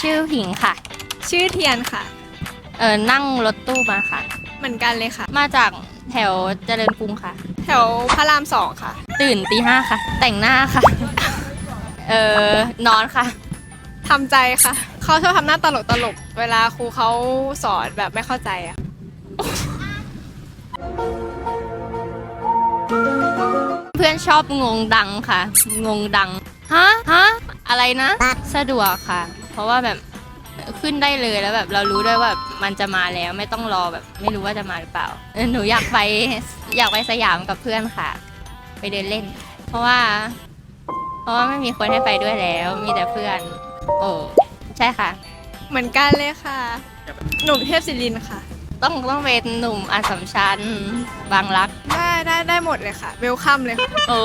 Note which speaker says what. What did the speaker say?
Speaker 1: ชื่อผิงค่ะ
Speaker 2: ชื่อเทียนค่ะ
Speaker 1: เออนั่งรถตู้มาค่ะ
Speaker 2: เหมือนกันเลยค่ะ
Speaker 1: มาจากแถวเจริญกรุงค่ะ
Speaker 2: แถวพระรามสองค่ะ
Speaker 1: ตื่นตีห้าค่ะ แต่งหน้าค่ะ เออนอนค่ะ
Speaker 2: ทำใจค่ะ เขาชอบทำหน้าตลกตลกๆเวลาครูเขาสอนแบบไม่เข้าใจอะ
Speaker 1: เพื่อนชอบงงดังค่ะ งงดัง ฮะ ฮะ อะไรนะ สะดวกค่ะเพ ราะว่าแบบขึ้นได้เลยแล้วแบบเรารู้ด้วยว่ามันจะมาแล้วไม่ต้องรอแบบไม่รู้ว่าจะมาหรือเปล่าเออหนูอยากไปอยากไปสยามกับเพื่อนค่ะ ไปเดินเล่น เพราะว่า เพราะว่าไม่มีคนให้ไปด้วยแล้ว มีแต่เพื่อน โอ้ใช่ค่ะ
Speaker 2: เหมือนกันเลยค่ะ หนุ่มเทพศิรินทร์ค่ะ
Speaker 1: ต้องต้องเป็นหนุ่มอัสสัมชัญบางรัก
Speaker 2: ได้ได้ได้หมดเลยค่ะ เวลคัมเลยค่ะ
Speaker 1: โอ้